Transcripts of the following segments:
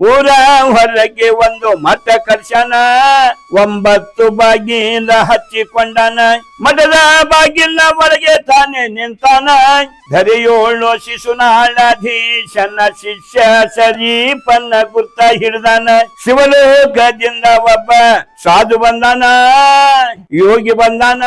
ಊರ ಹೊರಗೆ ಒಂದು ಮಠ ಕರ್ಶನ, ಒಂಬತ್ತು ಬಾಗಿಲ ಹಚ್ಚಿಕೊಂಡನ. ಮಠದ ಬಾಗಿಲ ಒಳಗೆ ತಾನೇ ನಿಂತಾನ. ಧರೆಯೋಳು ಶಿಶುನಾಳಾಧೀಶನ ಶಿಷ್ಯ ಸರೀಪನ್ನ ಗುರ್ತ ಹಿಡ್ದಾನ. ಶಿವಲೋಕದಿಂದ ಒಬ್ಬ ಸಾಧು ಬಂದಾನ, ಯೋಗಿ ಬಂದಾನ.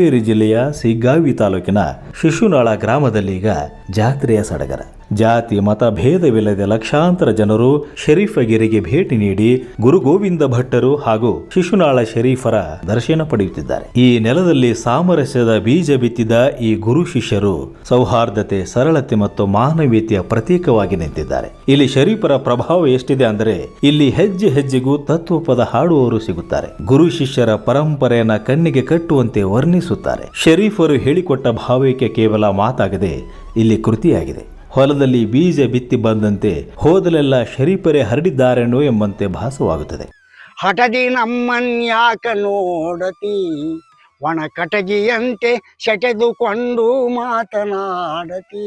ಹಾವೇರಿ ಜಿಲ್ಲೆಯ ಸಿಗ್ಗಾವಿ ತಾಲೂಕಿನ ಶಿಶುನಾಳ ಗ್ರಾಮದಲ್ಲೀಗ ಜಾತ್ರೆಯ ಸಡಗರ. ಜಾತಿ, ಮತ ಭೇದವಿಲ್ಲದೆ ಲಕ್ಷಾಂತರ ಜನರು ಶರೀಫಗಿರಿಗೆ ಭೇಟಿ ನೀಡಿ ಗುರು ಗೋವಿಂದ ಭಟ್ಟರು ಹಾಗೂ ಶಿಶುನಾಳ ಶರೀಫರ ದರ್ಶನ ಪಡೆಯುತ್ತಿದ್ದಾರೆ. ಈ ನೆಲದಲ್ಲಿ ಸಾಮರಸ್ಯದ ಬೀಜ ಬಿತ್ತಿದ ಈ ಗುರು ಶಿಷ್ಯರು ಸೌಹಾರ್ದತೆ, ಸರಳತೆ ಮತ್ತು ಮಾನವೀಯತೆಯ ಪ್ರತೀಕವಾಗಿ ನಿಂತಿದ್ದಾರೆ. ಇಲ್ಲಿ ಶರೀಫರ ಪ್ರಭಾವ ಎಷ್ಟಿದೆ ಅಂದರೆ, ಇಲ್ಲಿ ಹೆಜ್ಜೆ ಹೆಜ್ಜೆಗೂ ತತ್ವಪದ ಹಾಡುವವರು ಸಿಗುತ್ತಾರೆ. ಗುರು ಶಿಷ್ಯರ ಪರಂಪರೆಯನ್ನ ಕಣ್ಣಿಗೆ ಕಟ್ಟುವಂತೆ ವರ್ಣಿಸುತ್ತಾರೆ. ಶರೀಫರು ಹೇಳಿಕೊಟ್ಟ ಭಾವೈಕ್ಯ ಕೇವಲ ಮಾತಾಗದೆ ಇಲ್ಲಿ ಕೃತಿಯಾಗಿದೆ. ಹೊಲದಲ್ಲಿ ಬೀಜ ಬಿತ್ತಿ ಬಂದಂತೆ ಹೋದಲೆಲ್ಲ ಶರೀಫರೇ ಹರಡಿದ್ದಾರೆನೋ ಎಂಬಂತೆ ಭಾಸವಾಗುತ್ತದೆ. ಹಠದಿ ನಮ್ಮನ್ಯಾಕ ನೋಡತಿ? ಒಣ ಕಟಗಿಯಂತೆ ಸೆಟೆದುಕೊಂಡು ಮಾತನಾಡತಿ.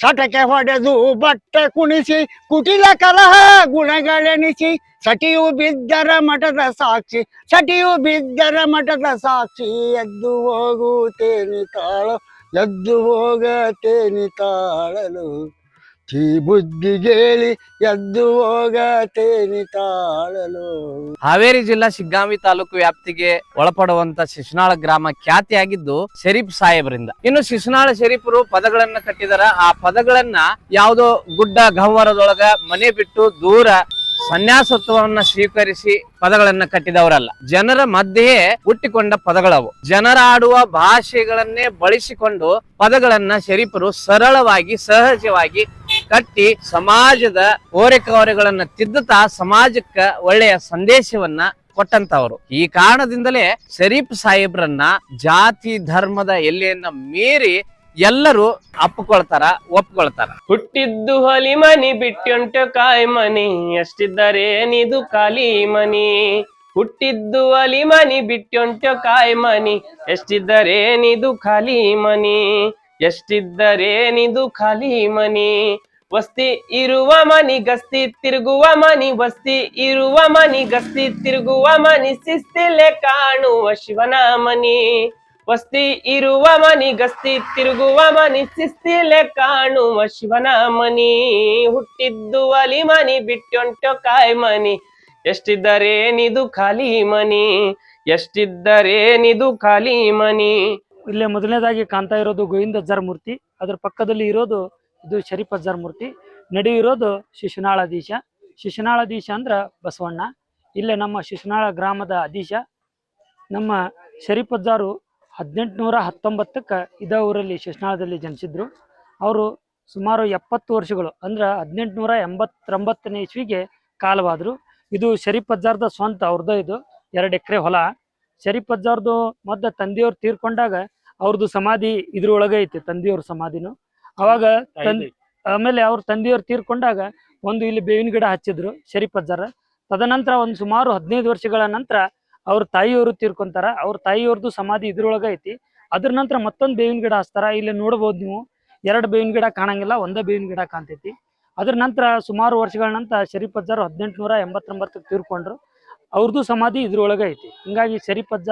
ಸಟಕೆ ಹೊಡೆದು ಬಟ್ಟೆ ಕುಣಿಸಿ, ಕುಟಿಲ ಕಲಹ ಗುಣಗಳೆನಿಸಿ, ಸಟಿಯು ಬಿದ್ದರ ಮಠದ ಸಾಕ್ಷಿ, ಸಟಿಯು ಬಿದ್ದರ ಮಠದ ಸಾಕ್ಷಿ ಎದ್ದು ಹೋಗುತ್ತೇನೆ ತಾಳು. ಎದ್ದು ಹೋಗತೇನಿ ತಾಳಲು ಛೀ ಬುದ್ಧಿಗೇಳಿ ಎದ್ದು ಹೋಗತೇನಿ ತಾಳಲು ಹಾವೇರಿ ಜಿಲ್ಲಾ ಶಿಗ್ಗಾಂವಿ ತಾಲೂಕು ವ್ಯಾಪ್ತಿಗೆ ಒಳಪಡುವಂತ ಶಿಶುನಾಳ ಗ್ರಾಮ ಖ್ಯಾತಿಯಾಗಿದ್ದು ಶರೀಫ್ ಸಾಹೇಬರಿಂದ. ಇನ್ನು ಶಿಶುನಾಳ ಶರೀಫರು ಪದಗಳನ್ನ ಕಟ್ಟಿದಾರ. ಆ ಪದಗಳನ್ನ ಯಾವುದೋ ಗುಡ್ಡ ಗಹ್ವರದೊಳಗ ಮನೆ ಬಿಟ್ಟು ದೂರ ಸನ್ಯಾಸತ್ವವನ್ನ ಸ್ವೀಕರಿಸಿ ಪದಗಳನ್ನ ಕಟ್ಟಿದವರಲ್ಲ. ಜನರ ಮಧ್ಯೆ ಹುಟ್ಟಿಕೊಂಡ ಪದಗಳವು. ಜನರ ಆಡುವ ಭಾಷೆಗಳನ್ನೇ ಬಳಸಿಕೊಂಡು ಪದಗಳನ್ನ ಶರೀಫರು ಸರಳವಾಗಿ, ಸಹಜವಾಗಿ ಕಟ್ಟಿ ಸಮಾಜದ ಓರೆಕವರೆಗಳನ್ನ ತಿದ್ದುತ್ತಾ ಸಮಾಜಕ್ಕೆ ಒಳ್ಳೆಯ ಸಂದೇಶವನ್ನ ಕೊಟ್ಟಂತವರು. ಈ ಕಾರಣದಿಂದಲೇ ಶರೀಫ್ ಸಾಹೇಬ್ರನ್ನ ಜಾತಿ, ಧರ್ಮದ ಎಲ್ಲೆಯನ್ನ ಮೀರಿ ಎಲ್ಲರೂ ಅಪ್ಪಿಕೊಳ್ತಾರ ಒಪ್ಕೊಳ್ತಾರ. ಹುಟ್ಟಿದ್ದು ಹೊಲಿ ಮನಿ ಬಿಟ್ಟುಂಟು ಕಾಯಿ ಮನಿ, ಎಷ್ಟಿದ್ದರೆ ನೀದು ಖಾಲಿ ಮನಿ. ಹುಟ್ಟಿದ್ದು ಅಲಿ ಮನಿ ಬಿಟ್ಟುಂಟು ಕಾಯಿ ಮನಿ, ಎಷ್ಟಿದ್ದರೆ ನೀದು ಖಾಲಿ ಮನಿ. ಎಷ್ಟಿದ್ದರೆ ನೀದು ಖಾಲಿ ಮನಿ. ವಸ್ತಿ ಇರುವ ಮನಿ, ಗಸ್ತಿ ತಿರುಗುವ ಮನಿ, ವಸ್ತಿ ಇರುವ ಮನಿ, ಗಸ್ತಿ ತಿರುಗುವ ಮನಿ, ಶಿಸ್ತಿಲೆ ಕಾಣುವ ಶಿವನ ಮನಿ. ವಸ್ತಿ ಇರುವ ಮನಿ, ಗಸ್ತಿ ತಿರುಗುವ ಮನಿ, ಸಿಸ್ತಿಲೆ ಕಾಣುವ ಶಿವನ ಮನಿ. ಹುಟ್ಟಿದ್ದು ಅಲಿ ಮನಿ ಬಿಟ್ಟೊಂಟು ಕಾಯ್ ಮನಿ. ಎಷ್ಟಿದ್ದರೇನಿದು ಖಾಲಿ ಮನಿ ಎಷ್ಟಿದ್ದರೇನಿದು ಖಾಲಿ ಮನಿ. ಇಲ್ಲೇ ಮೊದಲನೇದಾಗಿ ಕಾಣ್ತಾ ಇರೋದು ಗೋವಿಂದ ಮೂರ್ತಿ ಅದ್ರ ಪಕ್ಕದಲ್ಲಿ ಇರೋದು ಇದು ಶರೀಫ್ ಅಜ್ಜಾರ್ ಮೂರ್ತಿ ನಡಿ ಇರೋದು ಶಿಶುನಾಳ ದೀಶ ಅಂದ್ರ ಬಸವಣ್ಣ. ಇಲ್ಲೇ ನಮ್ಮ ಶಿಶುನಾಳ ಗ್ರಾಮದ ಅಧೀಶ. ನಮ್ಮ ಶರೀಫ್ ಅಜ್ಜಾರು ಹದಿನೆಂಟುನೂರ ಹತ್ತೊಂಬತ್ತಕ್ಕೆ ಇದೇ ಊರಲ್ಲಿ ಶಿಶುನಾಳದಲ್ಲಿ ಜನಿಸಿದ್ರು. ಅವರು ಸುಮಾರು ಎಪ್ಪತ್ತು ವರ್ಷಗಳು ಅಂದ್ರೆ ಹದಿನೆಂಟುನೂರ ಎಂಬತ್ತೊಂಬತ್ತನೇ ಇಸ್ವಿಗೆ ಕಾಲವಾದ್ರು. ಇದು ಶರೀಫ್ ಅಜ್ಜಾರ್ದ ಸ್ವಂತ ಅವ್ರದ್ದು ಇದು ಎರಡು ಎಕರೆ ಹೊಲ. ಶರೀಫ್ ಅಜ್ಜಾರ್ದು ಮೊದ್ಲ ತಂದೆಯವ್ರು ತೀರ್ಕೊಂಡಾಗ ಅವ್ರದ್ದು ಸಮಾಧಿ ಇದ್ರೊಳಗೆ ಐತಿ ತಂದೆಯವ್ರ ಸಮಾಧಿನು. ಅವಾಗ ತಂದೆ ಆಮೇಲೆ ಅವ್ರ ತಂದೆಯವ್ರು ತೀರ್ಕೊಂಡಾಗ ಒಂದು ಇಲ್ಲಿ ಬೇವಿನ ಗಿಡ ಹಚ್ಚಿದ್ರು ಶರೀಫ್ ಅಜ್ಜಾರ. ತದನಂತರ ಒಂದು ಸುಮಾರು ಹದಿನೈದು ವರ್ಷಗಳ ನಂತರ ಅವ್ರ ತಾಯಿಯವರು ತೀರ್ಕೊಂತಾರ, ಅವ್ರ ತಾಯಿಯವ್ರದ್ದು ಸಮಾಧಿ ಇದ್ರೊಳಗ ಐತಿ. ಅದ್ರ ನಂತರ ಮತ್ತೊಂದು ಬೇವಿನ ಗಿಡ ಹಚ್ತಾರ. ಇಲ್ಲಿ ನೋಡ್ಬೋದು ನೀವು, ಎರಡು ಬೇವಿನ ಗಿಡ ಕಾಣಂಗಿಲ್ಲ, ಒಂದೇ ಬೇವಿನ ಗಿಡ ಕಾಣ್ತೈತಿ. ಅದ್ರ ನಂತರ ಸುಮಾರು ವರ್ಷಗಳ ನಂತರ ಶರೀಫ್ ಅಜ್ಜಾರು ಹದಿನೆಂಟುನೂರ ಎಂಬತ್ತೊಂಬತ್ತಕ್ಕೆ ತೀರ್ಕೊಂಡ್ರು. ಅವ್ರದ್ದು ಸಮಾಧಿ ಇದ್ರೊಳಗೆ ಐತಿ. ಹಿಂಗಾಗಿ ಶರೀಫ್ ಅಜ್ಜ,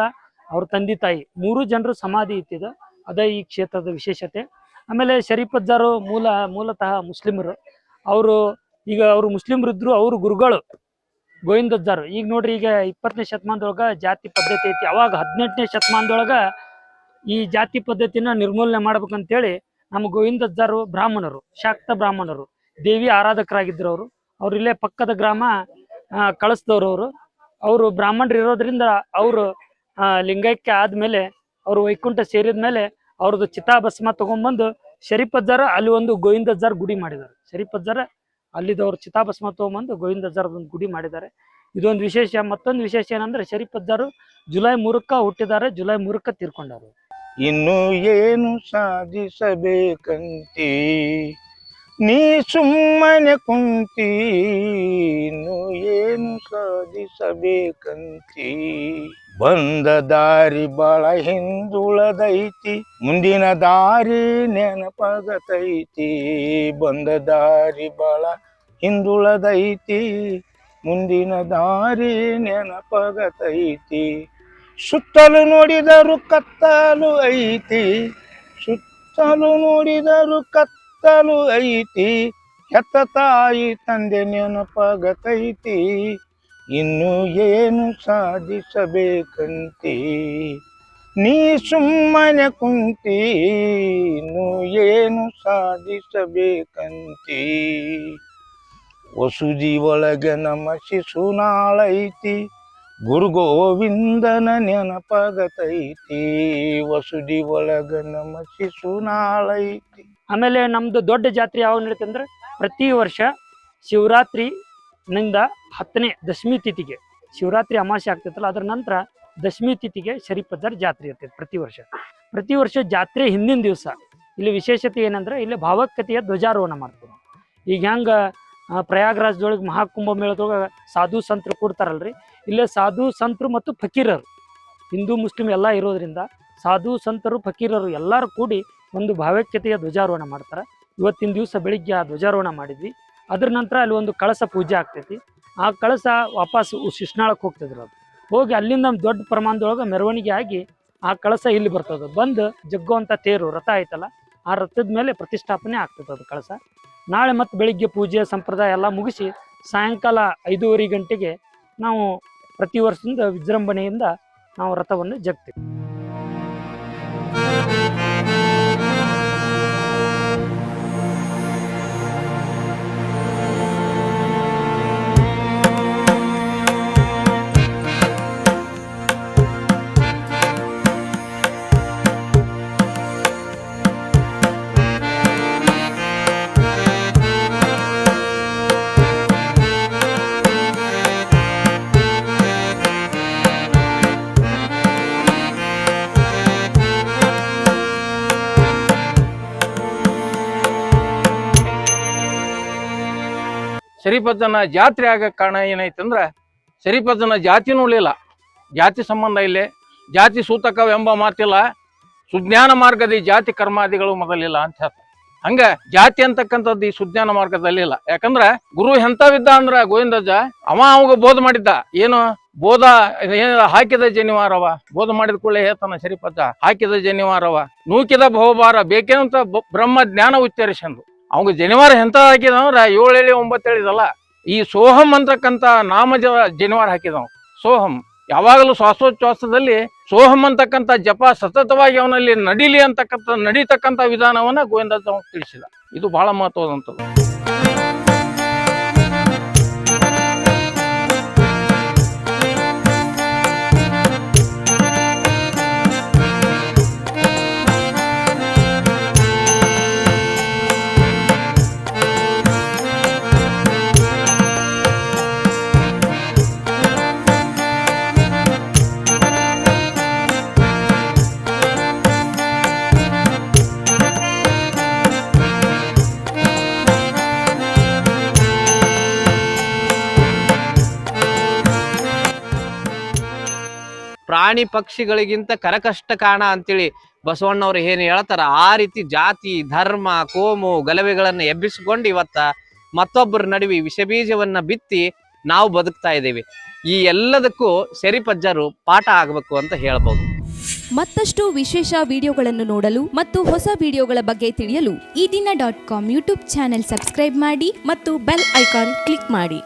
ಅವ್ರ ತಂದೆ ತಾಯಿ, ಮೂರು ಜನರು ಸಮಾಧಿ ಇತ್ತಿದ ಅದೇ ಈ ಕ್ಷೇತ್ರದ ವಿಶೇಷತೆ. ಆಮೇಲೆ ಶರೀಫ್ ಅಜ್ಜಾರು ಮೂಲ, ಮೂಲತಃ ಮುಸ್ಲಿಮರು. ಅವರು, ಈಗ ಅವರು ಮುಸ್ಲಿಮರಿದ್ರು, ಅವ್ರು ಗುರುಗಳು. ಗೋವಿಂದ ಅಜ್ಜಾರು. ಈಗ ನೋಡ್ರಿ, ಈಗ ಇಪ್ಪತ್ತನೇ ಶತಮಾನದೊಳಗ ಜಾತಿ ಪದ್ಧತಿ ಐತಿ. ಅವಾಗ ಹದಿನೆಂಟನೇ ಶತಮಾನದೊಳಗ ಈ ಜಾತಿ ಪದ್ಧತಿನ ನಿರ್ಮೂಲನೆ ಮಾಡ್ಬೇಕಂತೇಳಿ ನಮ್ಮ ಗೋವಿಂದದ್ದಾರು ಅಜ್ಜಾರು ಬ್ರಾಹ್ಮಣರು, ಶಾಕ್ತ ಬ್ರಾಹ್ಮಣರು, ದೇವಿ ಆರಾಧಕರಾಗಿದ್ರು ಅವರು. ಅವ್ರು ಇಲ್ಲೇ ಪಕ್ಕದ ಗ್ರಾಮ ಕಳಿಸ್ದವ್ರು ಅವರು. ಅವರು ಬ್ರಾಹ್ಮಣರು ಇರೋದ್ರಿಂದ ಅವರು ಲಿಂಗೈಕ್ಯ ಆದ್ಮೇಲೆ ಅವರು ವೈಕುಂಠ ಸೇರಿದ ಮೇಲೆ ಅವ್ರದ್ದು ಚಿತಾಭಸ್ಮ ತಗೊಂಡ್ಬಂದು ಶರೀಫ್ ಅಲ್ಲಿ ಒಂದು ಗೋವಿಂದಜ್ಜಾರ್ ಗುಡಿ ಮಾಡಿದರು. ಶರೀಫ್ ಅಜ್ಜಾರ ಅಲ್ಲಿದವ್ರು ಚಿತಾಭಸ್ಮ ತಗೊಂಬಂದು ಗೋವಿಂದ ಒಂದು ಗುಡಿ ಮಾಡಿದ್ದಾರೆ. ಇದೊಂದು ವಿಶೇಷ, ಮತ್ತೊಂದು ವಿಶೇಷ ಏನಂದ್ರೆ ಶರೀಫ್ ಜುಲೈ ಮೂರಕ್ಕ ಹುಟ್ಟಿದ್ದಾರೆ, ಜುಲೈ ಮೂರಕ್ಕ ತೀರ್ಕೊಂಡಾರು ಇನ್ನು ಏನು ಸಾಧಿಸಬೇಕಂತಿ? ನೀ ಸುಮ್ಮನೆ ಕುಂತಿ ಇನ್ನು ಏನು ಸಾಧಿಸಬೇಕಂತಿ? ಬಂದ ದಾರಿ ಬಾಳ ಹಿಂದುಳದೈತಿ, ಮುಂದಿನ ದಾರಿ ನೆನಪಾಗತೈತಿ. ಬಂದ ದಾರಿ ಬಾಳ ಹಿಂದುಳದೈತಿ, ಮುಂದಿನ ದಾರಿ ನೆನಪಾಗತೈತಿ. ಸುತ್ತಲು ನೋಡಿದರು ಕತ್ತಲು ಐತಿ, ಸುತ್ತಲೂ ನೋಡಿದರು ಕತ್ತಲು ಐತಿ, ಹೆತ್ತ ತಾಯಿ ತಂದೆ ನೆನಪಾಗತೈತಿ. ಇನ್ನು ಏನು ಸಾಧಿಸಬೇಕಂತಿ? ನೀ ಸುಮ್ಮನೆ ಕುಂತಿ, ಇನ್ನು ಏನು ಸಾಧಿಸಬೇಕಂತಿ? ವಸುದಿ ಒಳಗೆ ನಮ್ಮ ಶಿಶುನಾಳೈತಿ ಗುರು ಗೋವಿಂದನ ನೆನಪಾಗತೈತಿ. ವಸುದಿ ಒಳಗ ನಮ್ಮ ಶಿಶುನಾಳೈತಿ ಆಮೇಲೆ ನಮ್ದು ದೊಡ್ಡ ಜಾತ್ರೆ ಯಾವಾಗ ನಡೀತಂದ್ರೆ ಅಂದ್ರೆ ಪ್ರತಿ ವರ್ಷ ಶಿವರಾತ್ರಿ ನಿಂದ ಹತ್ತನೇ ದಶಮಿ ತಿಥಿಗೆ. ಶಿವರಾತ್ರಿ ಅಮಾಸೆ ಆಗ್ತೈತಲ್ಲ, ಅದರ ನಂತರ ದಶಮಿ ತಿಥಿಗೆ ಶರೀಪದರ್ ಜಾತ್ರೆ ಇರ್ತೈತೆ ಪ್ರತಿ ವರ್ಷ. ಪ್ರತಿ ವರ್ಷ ಜಾತ್ರೆ ಹಿಂದಿನ ದಿವಸ. ಇಲ್ಲಿ ವಿಶೇಷತೆ ಏನಂದ್ರೆ ಇಲ್ಲಿ ಭಾವಕತೆಯ ಧ್ವಜಾರೋಹಣ ಮಾಡ್ತೀವಿ. ಈಗ ಹೆಂಗ ಪ್ರಯಾಗ್ರಾಜ್ದೊಳಗೆ ಮಹಾಕುಂಭ ಮೇಳದೊಳಗೆ ಸಾಧು ಸಂತರು ಕೂಡ್ತಾರಲ್ರಿ. ಇಲ್ಲೇ ಸಾಧು ಸಂತರು ಮತ್ತು ಫಕೀರರು. ಹಿಂದೂ, ಮುಸ್ಲಿಂ ಎಲ್ಲ ಇರೋದ್ರಿಂದ ಸಾಧು ಸಂತರು, ಫಕೀರರು ಎಲ್ಲರೂ ಕೂಡಿ ಒಂದು ಭಾವೈಕ್ಯತೆಯ ಧ್ವಜಾರೋಹಣ ಮಾಡ್ತಾರೆ. ಇವತ್ತಿನ ದಿವಸ ಬೆಳಿಗ್ಗೆ ಆ ಧ್ವಜಾರೋಹಣ ಮಾಡಿದ್ವಿ. ಅದ್ರ ನಂತರ ಅಲ್ಲಿ ಒಂದು ಕಳಸ ಪೂಜೆ ಆಗ್ತೈತಿ. ಆ ಕಳಸ ವಾಪಸ್ ಶಿಶ್ನಾಳಕ್ಕೆ ಹೋಗ್ತಿದ್ರು ಅದು. ಹೋಗಿ ಅಲ್ಲಿಂದ ದೊಡ್ಡ ಪ್ರಮಾಣದೊಳಗೆ ಮೆರವಣಿಗೆ ಆಗಿ ಆ ಕಳಸ ಇಲ್ಲಿ ಬರ್ತದೆ. ಬಂದು ಜಗ್ಗುವಂಥ ತೇರು ರಥ ಐತಲ್ಲ, ಆ ರಥದ ಮೇಲೆ ಪ್ರತಿಷ್ಠಾಪನೆ ಆಗ್ತದೆ ಅದು ಕಳಸ. ನಾಳೆ ಮತ್ತೆ ಬೆಳಿಗ್ಗೆ ಪೂಜೆ, ಸಂಪ್ರದಾಯ ಎಲ್ಲ ಮುಗಿಸಿ ಸಾಯಂಕಾಲ ಐದೂವರೆ ಗಂಟೆಗೆ ನಾವು ಪ್ರತಿ ವರ್ಷದಿಂದ ವಿಜೃಂಭಣೆಯಿಂದ ನಾವು ರಥವನ್ನು ಜಗ್ತೀವಿ. ಶರೀಫಜ್ಜನ ಜಾತ್ರೆ ಆಗಕ್ಕೆ ಕಾರಣ ಏನಾಯ್ತಂದ್ರ ಶರೀಫಜ್ಜನ ಜಾತಿನೂ ಉಳಿಲ್ಲ ಜಾತಿ ಸಂಬಂಧ ಇಲ್ಲೇ, ಜಾತಿ ಸೂತಕವೆಂಬ ಮಾತಿಲ್ಲ. ಸುಜ್ಞಾನ ಮಾರ್ಗದ ಈ ಜಾತಿ ಕರ್ಮಾದಿಗಳು ಮೊದಲಿಲ್ಲ ಅಂತ ಹೇಳ್ತಾರೆ. ಹಂಗ ಜಾತಿ ಅಂತಕ್ಕಂಥದ್ದು ಈ ಸುಜ್ಞಾನ ಮಾರ್ಗದಲ್ಲಿಲ್ಲ ಯಾಕಂದ್ರ ಗುರು ಎಂಥವಿದ್ದ ಅಂದ್ರ ಗೋವಿಂದಜ್ಜ, ಅವ ಅವಾಗ ಬೋಧ ಮಾಡಿದ್ದ. ಏನು? ಬೋಧ ಏನ ಹಾಕಿದ ಜನಿವಾರವ. ಬೋಧ ಮಾಡಿದ ಕೂಡಲೇ ಹೇಳ್ತಾನ ಶರೀಫಜ್ಜ ಹಾಕಿದ ಜನಿವಾರವ. ನೂಕಿದ ಬಹುಭಾರ, ಬೇಕೇನಂತ ಬ್ರಹ್ಮ ಜ್ಞಾನ ಉಚ್ಚರಿಸಂದು ಅವಾಗ ಜನಿವಾರ ಎಂತ ಹಾಕಿದವಂದ್ರ ಏಳು ಹೇಳಿ ಒಂಬತ್ತು ಹೇಳಿದಲ್ಲ ಈ ಸೋಹಂ ಅಂತಕ್ಕಂಥ ನಾಮ ಜ ಜನಿವಾರ ಹಾಕಿದವ ಸೋಹಂ. ಯಾವಾಗಲೂ ಶ್ವಾಸೋಚ್ಛ್ವಾಸದಲ್ಲಿ ಸೋಹಂ ಅಂತಕ್ಕಂಥ ಜಪ ಸತತವಾಗಿ ಅವನಲ್ಲಿ ನಡಿಲಿ ಅಂತಕ್ಕಂಥ ನಡೀತಕ್ಕಂಥ ವಿಧಾನವನ್ನ ಗೋವಿಂದ ತಿಳಿಸಿದ. ಇದು ಬಹಳ ಮಹತ್ವದಂಥದ್ದು ಪ್ರಾಣಿ ಪಕ್ಷಿಗಳಿಗಿಂತ ಕರಕಷ್ಟ ಕಾಣ ಅಂತೇಳಿ ಬಸವಣ್ಣವ್ರು ಏನು ಹೇಳ್ತಾರ, ಆ ರೀತಿ ಜಾತಿ, ಧರ್ಮ, ಕೋಮು ಗಲಭೆಗಳನ್ನು ಎಬ್ಬಿಸಿಕೊಂಡು ಇವತ್ತ ಮತ್ತೊಬ್ಬರ ನಡುವೆ ವಿಷಬೀಜವನ್ನ ಬಿತ್ತಿ ನಾವು ಬದುಕ್ತಾ ಇದ್ದೀವಿ. ಈ ಎಲ್ಲದಕ್ಕೂ ಸರಿಪಜ್ಜರು ಪಾಠ ಆಗಬೇಕು ಅಂತ ಹೇಳ್ಬೋದು. ಮತ್ತಷ್ಟು ವಿಶೇಷ ವಿಡಿಯೋಗಳನ್ನು ನೋಡಲು ಮತ್ತು ಹೊಸ ವಿಡಿಯೋಗಳ ಬಗ್ಗೆ ತಿಳಿಯಲು ಈ ದಿನ dot com YouTube channel subscribe ಮಾಡಿ ಮತ್ತು ಬೆಲ್ ಐಕಾನ್ ಕ್ಲಿಕ್ ಮಾಡಿ.